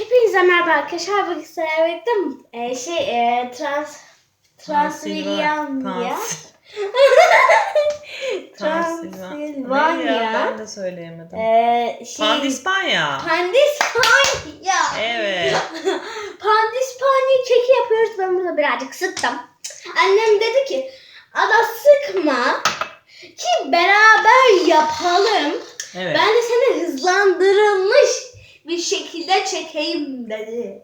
Hepinize merhaba arkadaşlar. Bugün sizlerle birlikte e, şey e, trans Transilvanya Trans- Transilvanya Ne ya? Ben de söyleyemedim. e, şey Pandispanya. Pandispanya Evet. Pandispanya keki yapıyoruz. Ben burada birazcık sıktım. Annem dedi ki Ada sıkma ki beraber yapalım. Evet. Ben de seni hızlandırılmış bir şekilde çekeyim dedi.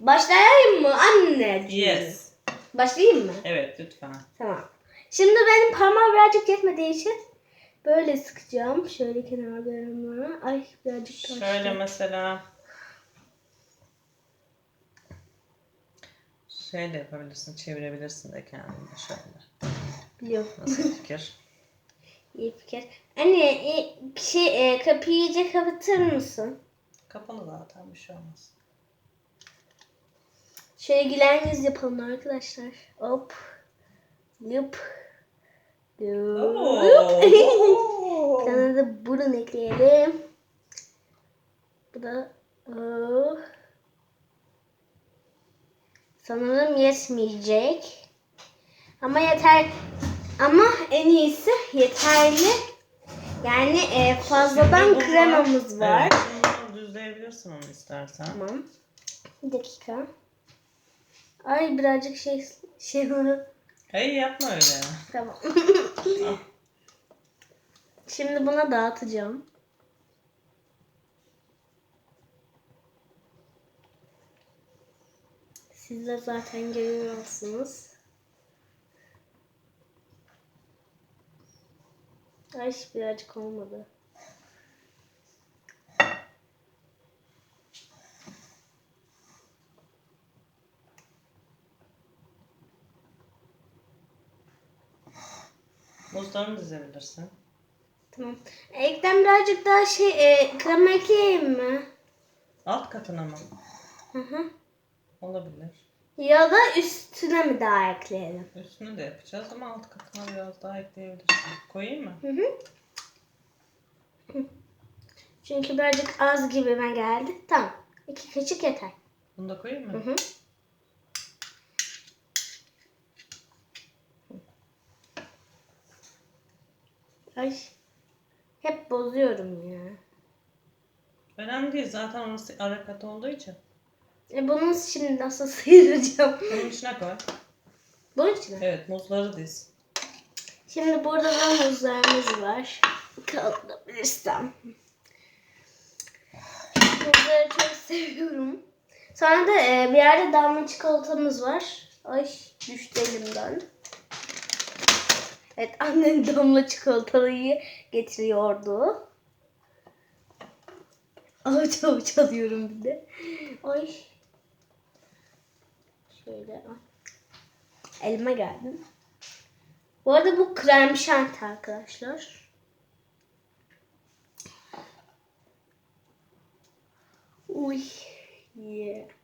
Başlayayım mı anne? Yes. Başlayayım mı? Evet lütfen. Tamam. Şimdi benim parmağım birazcık yetmediği için böyle sıkacağım. Şöyle kenarlarına. Ay birazcık taştı. Şöyle mesela şey de yapabilirsin, çevirebilirsin de kendini şöyle. Biliyorum. Nasıl fikir? İyi fikir. Anne e, şey, e, kapıyı iyice kapatır mısın? Kapalı zaten bir şey olmaz. Şöyle gülen yüz yapalım arkadaşlar. Hop. Yup. Yup. Sana da burun ekleyelim. Bu da oh. Sanırım yetmeyecek. Ama yeter. Ama en iyisi yeterli. Yani e, fazladan kremamız var. Evet, düzleyebilirsin onu istersen. Tamam. Bir dakika. Ay birazcık şey şey Hayır yapma öyle. Tamam. Şimdi buna dağıtacağım. Siz de zaten görüyorsunuz. Ay birazcık olmadı. Muzlarını dizebilirsin. Tamam. Ekten birazcık daha şey e, krema ekleyeyim mi? Alt katına mı? Hı hı. Olabilir. Ya da üstüne mi daha ekleyelim? Üstünü de yapacağız ama alt katına biraz daha ekleyebilirsin. Koyayım mı? Hı hı. Çünkü birazcık az gibime geldi. Tamam. İki kaşık yeter. Bunu da koyayım mı? Hı hı. Ay. Hep bozuyorum ya. Önemli değil zaten orası ara kat olduğu için. E bunu şimdi nasıl sıyıracağım? Bunun içine koy. Bunun için. Evet muzları diz. Şimdi burada da muzlarımız var. Kaldırabilirsem. Muzları çok seviyorum. Sonra da e, bir yerde damla çikolatamız var. Ay düştü elimden. Evet annem damla çikolatayı getiriyordu. Avuç avuç alıyorum bir de. Ay. Şöyle. Elime geldim. Bu arada bu krem şanti arkadaşlar. Uy. Yeah.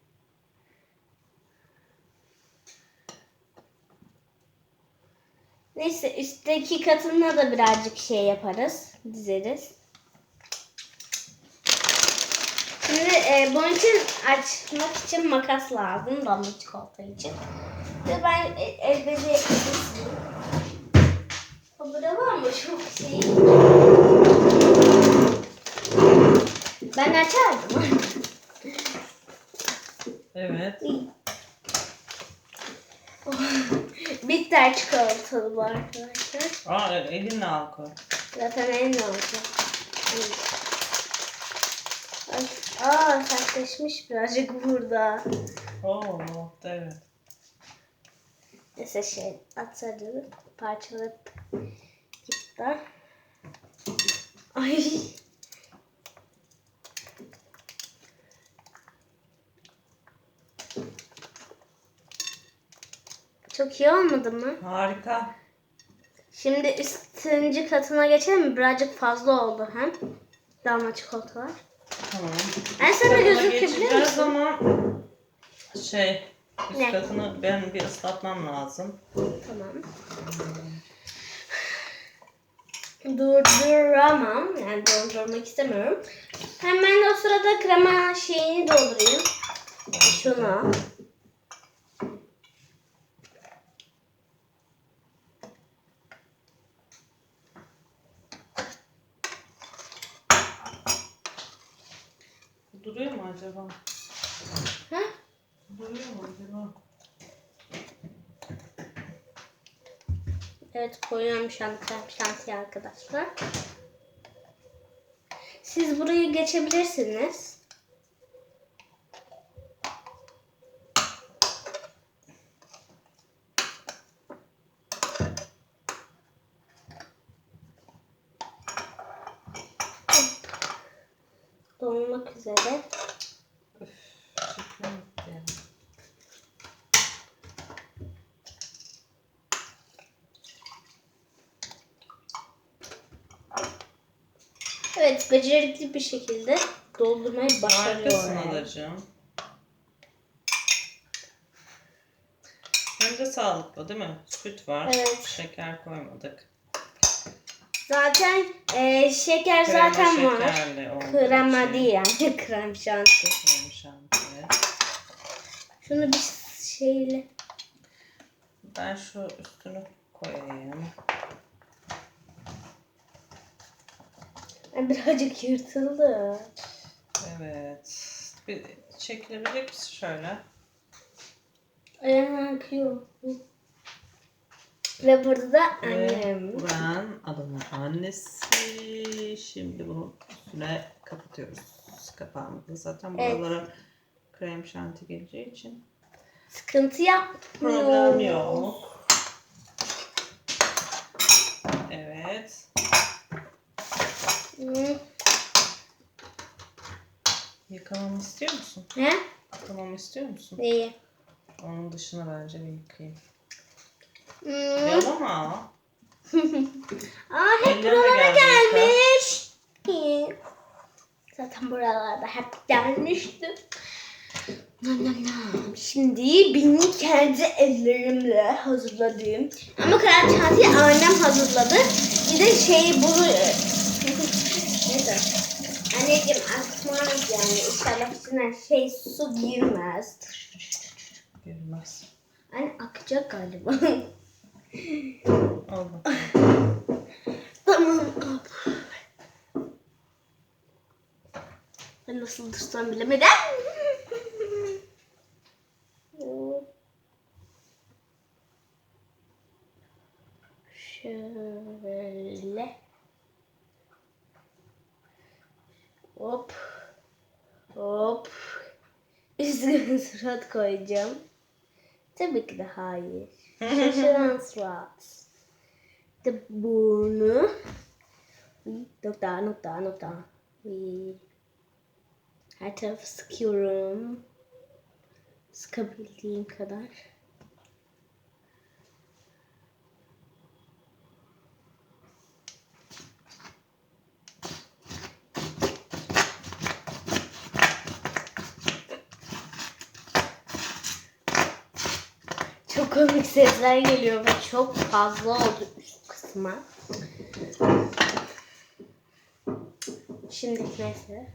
Neyse üstteki katına da birazcık şey yaparız. Dizeriz. Şimdi e, bunun için açmak için makas lazım. Damla çikolata için. Ve ben e, elbette keseyim. Burada var mı çok şey? Ben açardım. Evet. Bitter çikolatalı bu arkadaşlar. Aa elinle al koy. Zaten en olacak. Ay, aa sertleşmiş birazcık burada. Oo evet. Neyse şey atarım. Parçalayıp gitti. Ay. Çok iyi olmadı mı? Harika. Şimdi üstüncü katına geçelim mi? Birazcık fazla oldu hem. Damla çikolatalar. Tamam. Ben sana gözükebilir misin? ama şey üst Ne? katını ben bir ıslatmam lazım. Tamam. Durduramam. Yani durdurmak istemiyorum. Hemen o sırada krema şeyini dolduruyorum. Şunu. Duruyor mu acaba? Ha? Duruyor mu acaba? Evet koyuyorum şu an krem şantiyi arkadaşlar. Siz burayı geçebilirsiniz. Üzere. Yani. Evet becerikli bir şekilde doldurmayı başarıyor. adacığım. Hem de sağlıklı değil mi? Süt var. Evet. Şeker koymadık. Zaten e, şeker Krema zaten var. şekerli olduğu Krema için. değil yani krem şanti. Krem şanti. Şunu bir şeyle Ben şu üstünü koyayım. Ay, birazcık yırtıldı. Evet. Bir çekilebilecek misin şöyle? Ayağım akıyor. Ve burada da Ve annem. Buran adamın annesi. Şimdi bunu üstüne kapatıyoruz. Kapağımızı zaten Evet. buralara krem şanti geleceği için Sıkıntı yapmıyor. problem yok. Evet. Hı. Yıkamamı istiyor musun? Ne? Yıkamamı istiyor musun? İyi. Onun dışını bence bir yıkayayım. Hmm. Yalama. Aa hep Ellerine buralara gelmiş. Hı. Zaten buralarda hep gelmişti. Nam nam nam. Şimdi benim kendi ellerimle hazırladığım ama krem şantiyi annem hazırladı. Bir de şey bunu Neyse. Anneciğim atmaz yani inşallah içine şey su girmez. Girmez. Anne akacak galiba. Al bakalım. Tamam. Ben nasıl tutsam bilemedim. Şöyle. Hop. Hop. Üstüne surat koyacağım. Tabii ki de hayır. Şaşıran surat. İşte burnu. Nokta nokta nokta. Ve Her tarafı sıkıyorum. Sıkabildiğim kadar. Çok komik sesler geliyor ve çok fazla oldu üst kısma. Şimdi neyse.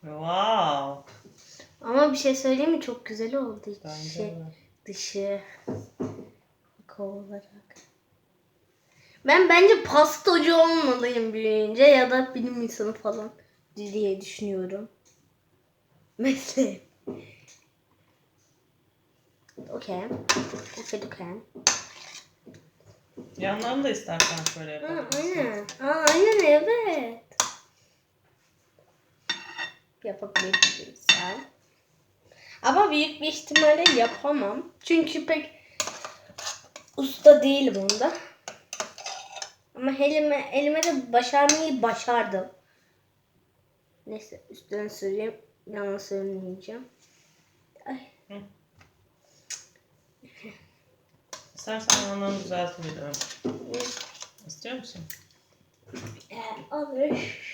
Wow. Ama bir şey söyleyeyim mi? Çok güzel oldu içi, dışı. Olarak. Ben bence pastacı olmalıyım büyüyünce ya da bilim insanı falan diye düşünüyorum. Mesleğim. Okey. Okey, okey. Yanlarını da istersen şöyle Aa, yapabilirsin. aynen. Aa, aynen evet. Yapabilirsen. Ama büyük bir ihtimalle yapamam. Çünkü pek usta değilim onda. Ama elime, elime de başarmayı başardım. Neyse üstüne süreyim. Yalan söylemeyeceğim. Ay. İstersen yanlarını düzeltebilirim. İstiyor musun? Ee, olur.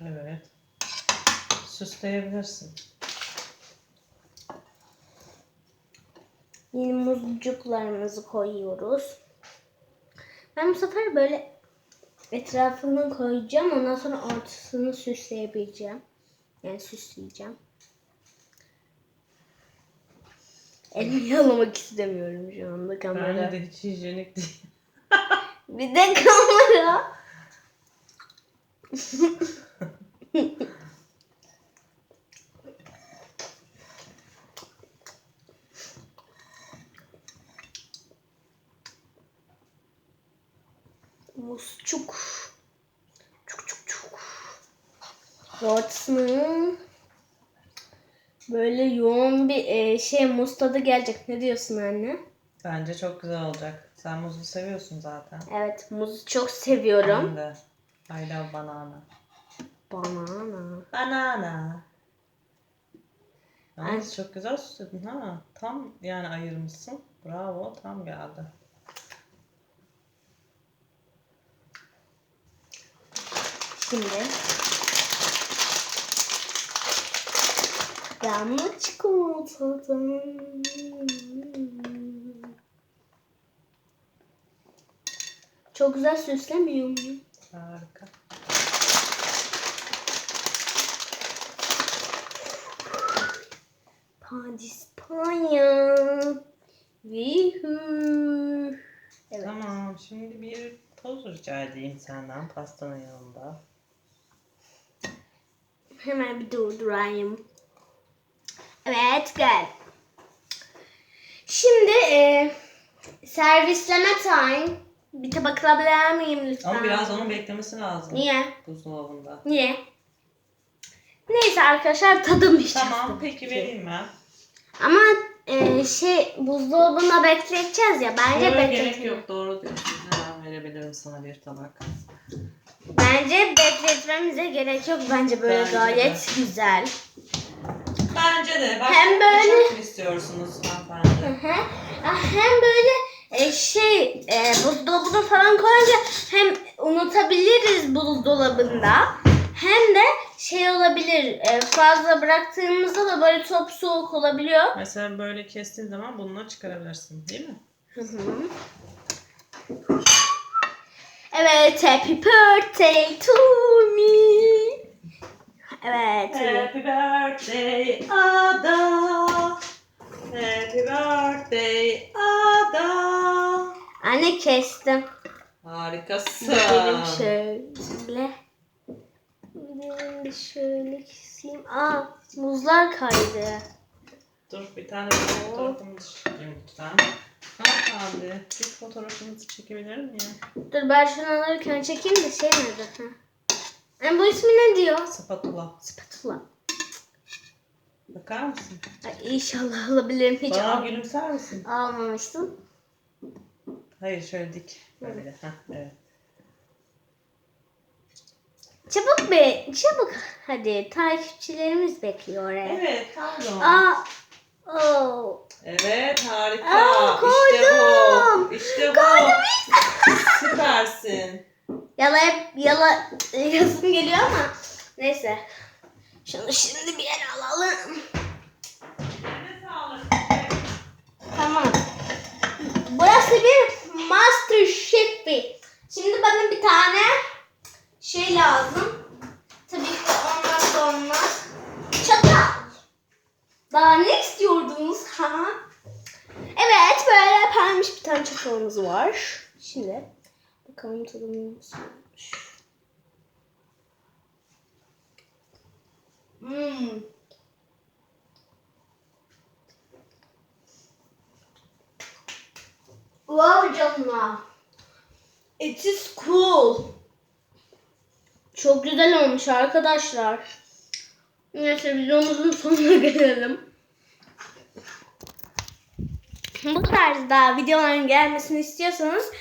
Evet. Süsleyebilirsin. Yeni muzcuklarımızı koyuyoruz. Ben bu sefer böyle etrafını koyacağım. Ondan sonra ortasını süsleyebileceğim. Yani süsleyeceğim. Elimi yalamak istemiyorum şu anda kamera. Bence de hiç hijyenik değil. Bir de kamera. Musçuk. Çuk çuk çuk. Ortasını böyle yoğun bir e, şey muz tadı gelecek. Ne diyorsun anne? Bence çok güzel olacak. Sen muzu seviyorsun zaten. Evet muzu çok seviyorum. Ben de. I love banana. Banana. Banana. Yalnız çok güzel süsledin ha. Tam yani ayırmışsın. Bravo tam geldi. Şimdi damla çikolatadan Çok güzel süslemiyor mu? Harika. Vihu. Evet. Tamam şimdi bir toz rica edeyim senden pastanın yanında. Hemen bir durdurayım. Evet gel. Şimdi e, servisleme time. Bir tabak alabilir miyim lütfen? Ama biraz onun beklemesi lazım. Niye? Buzdolabında. Niye? Neyse arkadaşlar tadım işte. Tamam peki vereyim ben. Ama e, şey buzdolabında bekleteceğiz ya. Bence Yok, gerek yok doğru diyorsun. Hemen verebilirim sana bir tabak. Bence bekletmemize gerek yok. Bence böyle Bence de. gayet güzel. Bence de. Bak, Hem böyle- Çok mu istiyorsunuz hanımefendi? Hı hı. Ah, Hem böyle e, şey e, buzdolabına falan koyunca hem unutabiliriz buzdolabında hem de şey olabilir e, fazla bıraktığımızda da böyle top soğuk olabiliyor. Mesela böyle kestiğin zaman bununla çıkarabilirsin değil mi? Hı hı. Evet, happy birthday to me. Evet. Happy birthday Ada. Happy birthday Ada. Anne kestim. Harikasın. Benim şöyle. Benim de şöyle keseyim. Aa, muzlar kaydı. Dur bir tane bir fotoğrafımızı çekeyim lütfen. Hanımefendi bir fotoğrafınızı çekebilir miyim? Dur ben şunu alırken çekeyim de şey nerede? Ha. Yani bu ismi ne diyor? Spatula. Spatula. Bakar mısın? Ay, inşallah alabilirim. Hiç Bana al- gülümser misin? almamıştım. Hayır şöyle dik. Böyle. Heh, evet. Çabuk be, çabuk. Hadi takipçilerimiz bekliyor oraya. Evet pardon. Aa, oh. Evet harika. Aa, işte bu. İşte bu. Koydum. Süpersin. Yala hep yala yazım geliyor ama neyse. Şunu şimdi bir yere alalım. Tamam. Burası bir Master Chef'i. Şimdi bana bir tane şey lazım. Ne istiyordunuz ha? Evet böyle pembiş bir tane çatalımız var. Şimdi bakalım tadımız olmuş. Hmm. Wow canına. It is cool. Çok güzel olmuş arkadaşlar. Neyse videomuzun sonuna gelelim. Bu tarzda videoların gelmesini istiyorsanız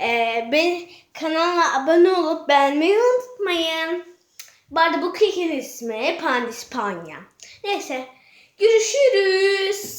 eee ben kanalıma abone olup beğenmeyi unutmayın. Bu arada bu kekin ismi Pandispanya. Neyse görüşürüz.